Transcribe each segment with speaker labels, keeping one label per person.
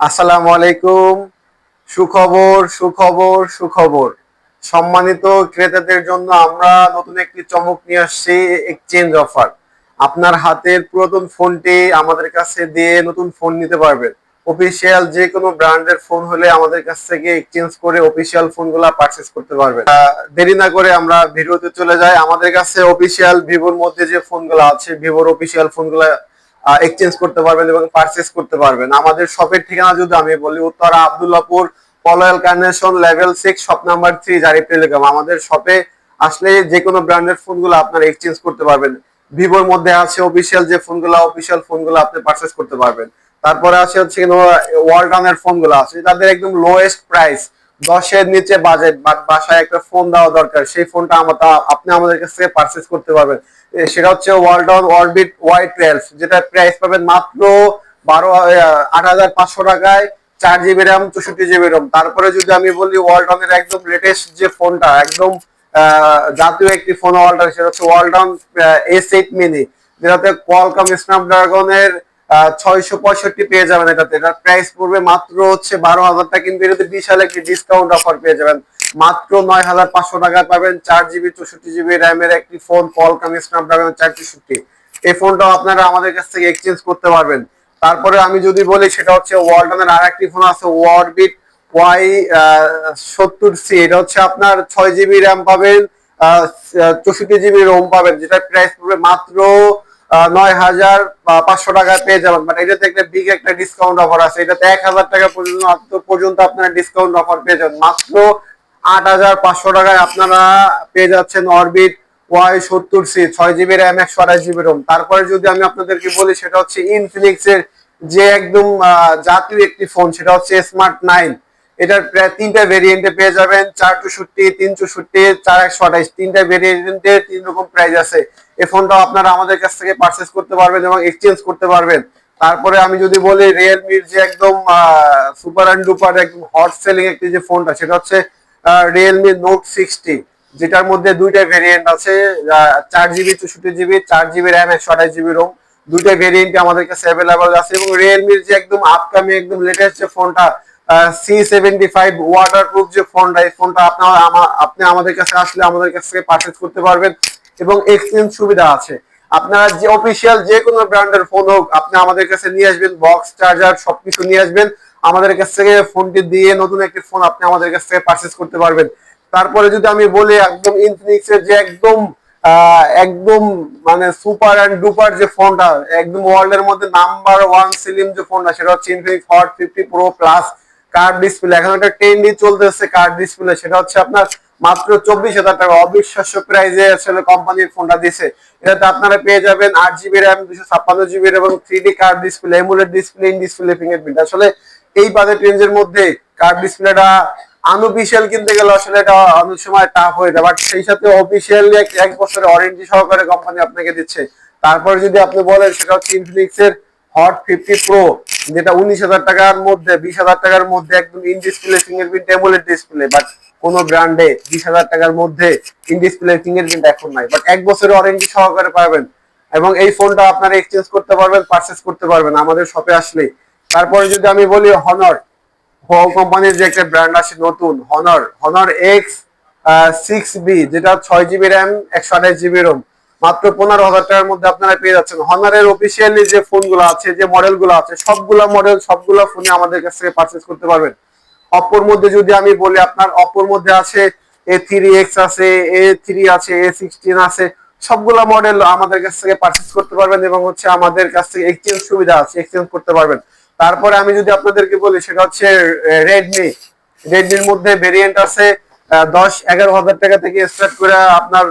Speaker 1: আসসালামু আলাইকুম। সুখবর সুখবর সুখবর। সম্মানিত ক্রেতাদের জন্য আমরা নতুন একটি চমক নিয়ে আসছি এক্সচেঞ্জ অফার আপনার হাতের পুরাতন ফোনটি আমাদের কাছে দিয়ে নতুন ফোন নিতে পারবেন। অফিসিয়াল যে কোনো ব্র্যান্ডের ফোন হলে আমাদের কাছ থেকে এক্সচেঞ্জ করে অফিসিয়াল ফোনগুলো পারচেস করতে পারবেন। দেরি না করে আমরা ভিডিওতে চলে যাই। আমাদের কাছে অফিসিয়াল ভিভোর মধ্যে যে ফোনগুলো আছে, ভিভোর অফিসিয়াল ফোনগুলো এক্সচেঞ্জ করতে পারবেন এবং পারচেস করতে পারবেন। আমাদের শপের ঠিকানা যদি আমি বলি, Uttara Abdullahpur Polwel Carnation level six shop number three Jari telecom. আমাদের শপে আসলে যে কোনো ব্র্যান্ডের ফোনগুলো আপনারা এক্সচেঞ্জ করতে পারবেন। ভিভোর মধ্যে আছে অফিসিয়াল যে ফোনগুলো অফিসিয়াল ফোনগুলো আপনি পারচেস করতে পারবেন। তারপরে আছে হচ্ছে ওয়ালটনের ফোনগুলো আছে। তাদের একদম লোয়েস্ট প্রাইস দশের নিচে বাজেট বাট বাসায় একটা ফোন দেওয়া দরকার, সেই ফোনটা আমরা আপনি আমাদের কাছ থেকে পারচেস করতে পারবেন। সেটা হচ্ছে ওয়ালটন অরবিট ওয়াই টুয়েলভ যেটা প্রাইস পাবেন মাত্র বারো আট হাজার পাঁচশো টাকায়, চার জিবি র্যাম চৌষট্টি জিবি র্যাম তারপরে যদি আমি বলি ওয়ালটনের একদম লেটেস্ট যে ফোনটা একদম জাতীয় একটি ফোন ওয়ালটন সেটা হচ্ছে ওয়ালটন এস এইট মিনি যেটাতে কোয়ালকম স্ন্যাপড্রাগনের ছয়শো পঁয়ষট্টি পেয়ে যাবেন এটাতে। এটার প্রাইস পড়বে মাত্র হচ্ছে বারো হাজার টাকা, কিন্তু এটাতে বিশাল একটি ডিসকাউন্ট অফার পেয়ে যাবেন। মাত্র নয় হাজার পাঁচশো টাকা পাবেন চার জিবি চৌষট্টি জিবি র্যামের একটি ফোন কোয়ালকম স্ন্যাপড্রাগন চার চৌষট্টি এই ফোনটাও আপনারা আমাদের কাছ থেকে এক্সচেঞ্জ করতে পারবেন। তারপরে আমি যদি বলি, সেটা হচ্ছে ওয়ালটনের আর একটি ফোন আছে ওয়ারবিট ওয়াই সত্তর সি এটা হচ্ছে আপনার ছয় জিবি র্যাম পাবেন চৌষট্টি জিবি রোম পাবেন যেটা প্রাইস পড়বে মাত্র নয় হাজার পাঁচশো টাকায় পেয়ে যাবেন। মানে এটাতে একটা বিগ একটা ডিসকাউন্ট অফার আছে। এটাতে এক হাজার টাকা পর্যন্ত পর্যন্ত আপনারা ডিসকাউন্ট অফার পেয়ে যাবেন। মাত্র আট হাজার পাঁচশো টাকায় আপনারা পেয়ে যাচ্ছেন অরবিট ওয়াই সত্তর সি ছয় জিবি র্যাম একশো আঠাশ জিবি রোম তারপরে যদি আমি আপনাদেরকে বলি, সেটা হচ্ছে ইনফিনিক্স এর যে একদম জাতীয় একটি ফোন সেটা হচ্ছে স্মার্ট নাইন এটার প্রায় তিনটা ভেরিয়েন্টে পেয়ে যাবেন চার চৌষট্টি তিন চৌষট্টি চার একশো আঠাইশ তিনটা ভেরিয়েন্টে তিন রকম প্রাইস আছে। এই ফোনটাও আপনারা আমাদের কাছ থেকে পারচেস করতে পারবেন এবং এক্সচেঞ্জ করতে পারবেন। তারপরে আমি যদি বলি রিয়েলমির যে একদম সুপার অ্যান্ড ডুপার একদম হট সেলিং একটি যে ফোনটা সেটা হচ্ছে রিয়েলমি নোট সিক্সটি যেটার মধ্যে দুইটা ভেরিয়েন্ট আছে চার জিবি চৌষট্টি জিবি চার জিবি র্যাম একশো আঠাশ জিবি রোম দুইটা ভেরিয়েন্ট আমাদের কাছে অ্যাভেলেবল আছে এবং রিয়েলমির যে একদম আপকামিং একদম লেটেস্ট যে ফোনটা সি সেভেন্টি ফাইভ ওয়াটারপ্রুফ যে ফোনটা এই ফোনটা আপনার আপনি আমাদের কাছে আসলে আমাদের কাছ থেকে পারচেস করতে পারবেন এবং এক্সচেঞ্জ সুবিধা আছে। আপনারা যে অফিসিয়াল যে কোনো ব্র্যান্ডের ফোন হোক, আপনি আমাদের কাছে নিয়ে আসবেন বক্স চার্জার সবকিছু নিয়ে আসবেন। আমাদের কাছ থেকে ফোনটি দিয়ে নতুন একটি ফোন আপনি আমাদের কাছ থেকে পারচেস করতে পারবেন। তারপরে যদি আমি বলি, একদম ইনফিনিক্স এর যে একদম একদম মানে সুপার অ্যান্ড ডুপার যে ফোনটা একদম ওয়ার্ল্ড এর মধ্যে নাম্বার ওয়ান সিলিম যে ফোনটা সেটা হচ্ছে Infinix Hot fifty pro plus curved display এখন একটা ট্রেন্ডি চলতেছে কার্ড ডিসপ্লে সেটা হচ্ছে আপনার মাত্র চব্বিশ হাজার টাকা। অবিশ্বাস্য প্রাইজে আসলে কোম্পানির ফোনটা দিছে। এটাতে আপনারা পেয়ে যাবেন আট জিবি র্যাম দুশো ছাপ্পান্ন জিবি এবং three D curved display AMOLED display in display fingerprint আসলে এই বাজেট রেঞ্জের মধ্যে কার্ড ডিসপ্লেটা আনঅফিসিয়াল কিনতে গেলে আসলে এটা অনেক সময় টাফ হয়ে যায়। বাট সেই সাথে অফিসিয়ালি এক বছরের ওয়ারেন্টি সহকারে কোম্পানি আপনাকে দিচ্ছে। তারপরে যদি আপনি বলেন, সেটা হচ্ছে ইনফিনিক্স এর হট ফিফটি প্রো যেটা উনিশ হাজার টাকার মধ্যে, বিশ হাজার টাকার মধ্যে একদম in display fingerprint AMOLED display but কোন ব্র্যান্ডে বিশ হাজার টাকার মধ্যে ইন ডিসপ্লে ফিঙ্গারপ্রিন্ট এখন নাই। বাট এক বছরের ওয়ারেন্টি সহকারে পাবেন। এবং এই ফোনটা আপনারা এক্সচেঞ্জ করতে পারবেন পারচেস করতে পারবেন, আমাদের শপে আসলে তারপরে যদি আমি বলি হনর হো কোম্পানির যে একটা ব্র্যান্ড আছে নতুন Honor Honor X six B যেটা ছয় জিবি র্যাম একশো আঠাশ জিবি রোম মাত্র পনেরো হাজার টাকার মধ্যে আপনারা পেয়ে যাচ্ছেন। হনারের অফিসিয়ালি যে ফোনগুলো আছে, যে মডেলগুলো আছে, সবগুলা মডেল সবগুলা ফোনে আমাদের কাছ থেকে পারচেস করতে পারবেন। অপোর মধ্যে যদি আমি বলি, আপনার অপোর মধ্যে আছে এ থ্রি এক্স আছে এ থ্রি আছে এ সিক্সটিন আছে, সবগুলা মডেল আমাদের কাছ থেকে পারচেস করতে পারবেন এবং হচ্ছে আমাদের কাছ থেকে এক্সচেঞ্জ সুবিধা আছে এক্সচেঞ্জ করতে পারবেন। তারপরে আমি যদি আপনাদেরকে বলি, সেটা হচ্ছে রেডমি রেডমির মধ্যে ভেরিয়েন্ট আছে দশ এগারো হাজার টাকা থেকে স্টার্ট করে আপনার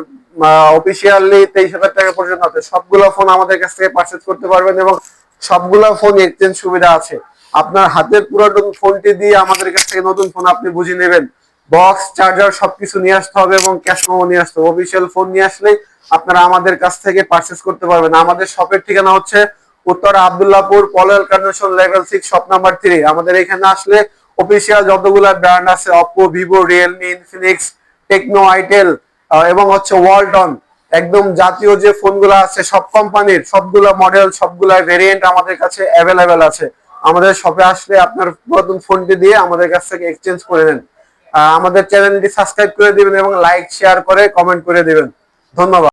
Speaker 1: অফিসিয়ালি তেইশ হাজার টাকা পর্যন্ত আছে। সবগুলো ফোন আমাদের কাছ থেকে পারচেস করতে পারবেন এবং সবগুলো ফোন এক্সচেঞ্জ সুবিধা আছে। আপনার হাতের পুরাতন ফোনটি দিয়ে আমাদের কাছ থেকে নতুন ফোন আপনি বুঝে নেবেন। বক্স চার্জার সবকিছু নিয়ে আসতে হবে এবং ক্যাশ মেমো নিয়ে আসতে হবে। অফিসিয়াল ফোন নিয়ে আসলে আপনারা আমাদের কাছ থেকে পারচেস করতে পারবেন। আমাদের শপের ঠিকানা হচ্ছে Uttar Abdullahpur Polwel Carnation level six shop number three আমাদের এখানে আসলে অফিসিয়াল যতগুলা ব্র্যান্ড আছে Oppo Vivo Realme Infinix Tecno itel এবং হচ্ছে ওয়ালটন একদম জাতীয় যে ফোনগুলো আছে, সব কোম্পানির সবগুলা মডেল সবগুলা ভেরিয়েন্ট আমাদের কাছে অ্যাভেলেবেল আছে। আমাদের শপে আসলে আপনার নতুন ফোনটি দিয়ে আমাদের কাছ থেকে এক্সচেঞ্জ করে দেন আমাদের চ্যানেলটি সাবস্ক্রাইব করে দিবেন এবং লাইক শেয়ার করে কমেন্ট করে দিবেন। ধন্যবাদ।